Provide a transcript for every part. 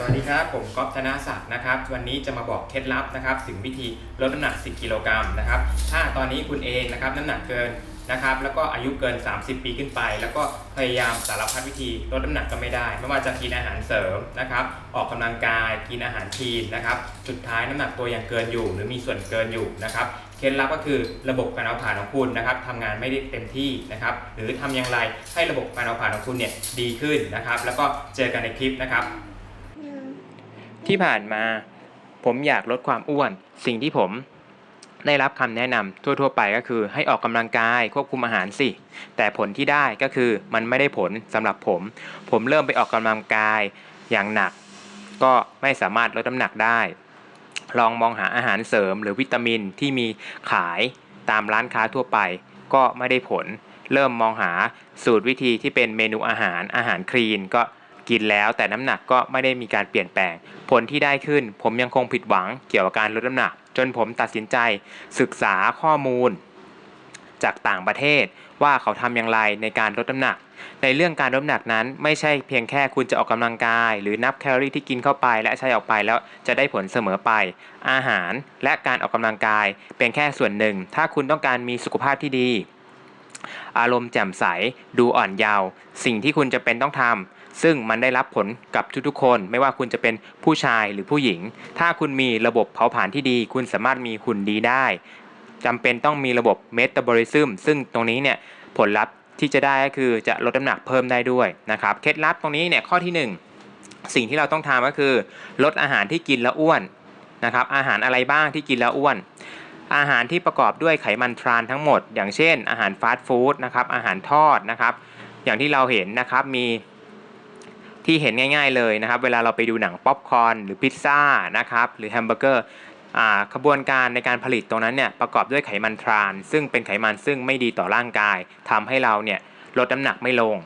สวัสดีครับ ผมก๊อฟธนาศักดิ์นะครับ วันนี้จะมาบอกเคล็ดลับนะครับ ถึงวิธีลดน้ำหนัก 10 กิโลกรัมนะครับ ถ้าตอนนี้คุณเองนะครับน้ำหนักเกินนะครับ แล้วก็อายุเกิน 30 ปีขึ้นไป แล้วก็พยายามสารพัดวิธีลดน้ำหนักก็ไม่ได้ ไม่ว่าจะกินอาหารเสริมนะครับ ออกกำลังกายกินอาหารคีนนะครับ สุดท้ายน้ำหนักตัวยังเกินอยู่ หรือมีส่วนเกินอยู่นะครับเคล็ดลับก็คือระบบการเอาผ่านของคุณนะครับทำงานไม่ได้เต็มที่นะครับ หรือทำอย่างไรให้ระบบการเอาผ่านของคุณเนี่ยดีขึ้นนะครับ แล้วก็เจอกันในคลิปนะครับ ที่ผ่านมา ผมอยากลดความอ้วน สิ่งที่ผมได้รับคำแนะนำทั่ว ๆ ไปก็คือให้ออกกำลังกายควบคุมอาหารสิ แต่ผลที่ได้ก็คือมันไม่ได้ผลสำหรับผม ผมเริ่มไปออกกำลังกายอย่างหนัก ก็ไม่สามารถลดน้ำหนักได้ ลองมองหาอาหารเสริมหรือวิตามินที่มีขายตามร้านค้าทั่วไป ก็ไม่ได้ผล เริ่มมองหาสูตรวิธีที่เป็นเมนูอาหารอาหารคลีนก็ กินแล้ว แต่น้ำหนักก็ไม่ได้มีการเปลี่ยนแปลง ผลที่ได้ขึ้น ผมยังคงผิดหวังเกี่ยวกับการลดน้ำหนัก จนผมตัดสินใจศึกษาข้อมูล จากต่างประเทศว่าเขาทำอย่างไรในการลดน้ำหนัก ในเรื่องการลดน้ำหนักนั้น ไม่ใช่เพียงแค่คุณจะออกกำลังกาย หรือนับแคลอรี่ที่กินเข้าไป และใช้ออกไปแล้วจะได้ผลเสมอไป อาหารและการออกกำลังกายเป็นแค่ส่วนหนึ่ง ถ้าคุณต้องการมีสุขภาพที่ดี อารมณ์แจ่มใส ดูอ่อนเยาว์สิ่งที่คุณจะเป็นต้องทำ ซึ่งมันได้รับผลกับทุกๆคน ไม่ว่าคุณจะเป็นผู้ชายหรือผู้หญิง ถ้าคุณมีระบบเผาผลาญที่ดี คุณสามารถมีหุ่นดีได้จำเป็นต้องมีระบบเมตาบอลิซึมซึ่งตรงนี้เนี่ยผลลัพธ์ที่จะได้ก็คือจะลดน้ำหนักเพิ่มได้ด้วยนะครับเคล็ดลับตรงนี้เนี่ยข้อที่หนึ่งสิ่งที่เราต้องทำก็คือ ลดอาหารที่กินแล้วอ้วนนะครับอาหารอะไรบ้างที่กินแล้วอ้วน อาหารที่ประกอบด้วยไขมันทรานทั้งหมด อย่างเช่น อาหารฟาสต์ฟู้ดนะครับอาหารทอดนะครับอย่างที่เราเห็นนะครับมี ที่เห็นง่ายๆเลยนะครับ เวลาเราไปดูหนังป๊อปคอร์นหรือพิซซ่านะครับหรือแฮมเบอร์เกอร์ขบวนการในการผลิตตรงนั้นเนี่ยประกอบด้วยไขมันทราน ซึ่งเป็นไขมันซึ่งไม่ดีต่อร่างกายทำให้เราเนี่ยลดน้ำหนักไม่ลง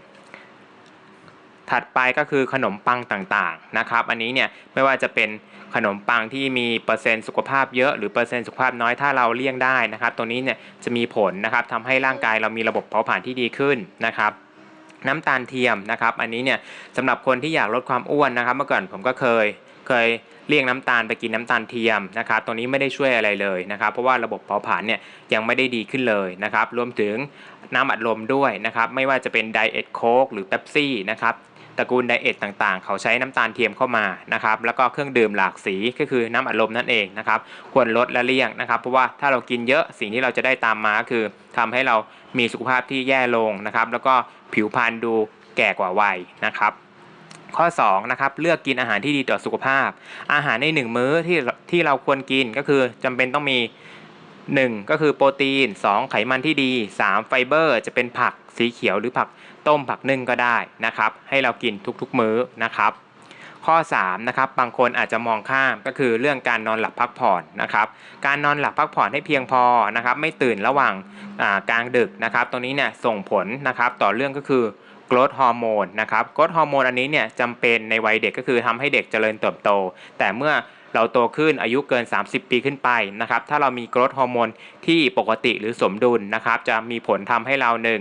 ถัดไปก็คือขนมปังต่างๆนะครับ อันนี้เนี่ยไม่ว่าจะเป็นขนมปังที่มีเปอร์เซ็นต์สุขภาพเยอะหรือเปอร์เซ็นต์สุขภาพน้อยถ้าเราเลี่ยงได้นะครับตรงนี้เนี่ยจะมีผลนะครับทำให้ร่างกายเรามีระบบเผาผลาญที่ดีขึ้นนะครับ น้ำตาลเทียมนะครับอันนี้เนี่ยสำหรับคนที่อยากลดความอ้วนนะครับ เมื่อก่อนผมก็เคยเคยเลี่ยงน้ำตาลไปกินน้ำตาลเทียมนะครับตรงนี้ไม่ได้ช่วยอะไรเลยนะครับ เพราะว่าระบบเผาผลาญเนี่ยยังไม่ได้ดีขึ้นเลยนะครับ รวมถึงน้ำอัดลมด้วยนะครับ ไม่ว่าจะเป็นไดเอทโค้กหรือเป๊ปซี่นะครับ ตระกูลไดเอทต่างๆ เขาใช้น้ำตาลเทียมเข้ามานะครับแล้วก็เครื่องดื่มหลากสีก็คือน้ำอัดลมนั่นเองนะครับควรลดและเลี่ยงนะครับ เพราะว่าถ้าเรากินเยอะสิ่งที่เราจะได้ตามมาก็คือทำให้เรามีสุขภาพที่แย่ลงนะครับ แล้วก็ผิวพรรณดูแก่กว่าวัยนะครับข้อ2นะครับเลือกกินอาหารที่ดีต่อสุขภาพ อาหารใน 1 มื้อที่ที่เราควรกินก็คือจำเป็นต้องมี 1 ก็คือโปรตีน 2 ไขมันที่ดี 3 ไฟเบอร์ จะเป็นผักสีเขียวหรือผักต้มผักนึ่งก็ได้นะครับ ให้เรากินทุกๆมื้อนะครับ ข้อ3นะครับบางคนอาจจะมองข้ามก็คือเรื่องการนอนหลับพักผ่อนนะครับ การนอนหลับพักผ่อนให้เพียงพอนะครับ ไม่ตื่นระหว่างกลางดึกนะครับ ตรงนี้เนี่ยส่งผลนะครับต่อเรื่องก็คือ growth hormone นะครับ growth hormone อันนี้เนี่ยจำเป็นในวัยเด็กก็คือทำให้เด็กเจริญเติบโต แต่เมื่อ เราโตขึ้นอายุเกิน 30 ปีขึ้นไปนะครับถ้าเรามี growth hormone ที่ปกติหรือสมดุลนะครับจะมีผลทำให้เราหนึ่ง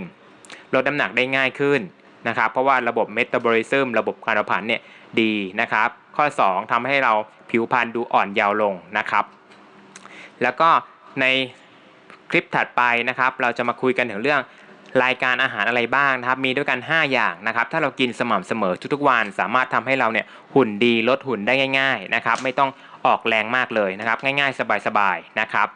ลดน้ำหนักได้ง่ายขึ้นนะครับเพราะว่าระบบ metabolism ระบบการเผาผลาญเนี่ยดีนะครับ ข้อ 2ทำให้เราผิวพรรณดูอ่อนเยาว์ลงนะครับ แล้วก็ในคลิปถัดไปนะครับ เราจะมาคุยกันถึงเรื่อง รายการอาหารอะไรบ้างนะครับ มีด้วยกัน 5 อย่างนะครับ ถ้าเรากินสม่ำเสมอทุกๆวัน สามารถทำให้เราเนี่ยหุ่นดีลดหุ่นได้ง่าย ๆนะครับ ไม่ต้องออกแรงมากเลยนะครับ ง่าย ๆ สบายๆนะครับ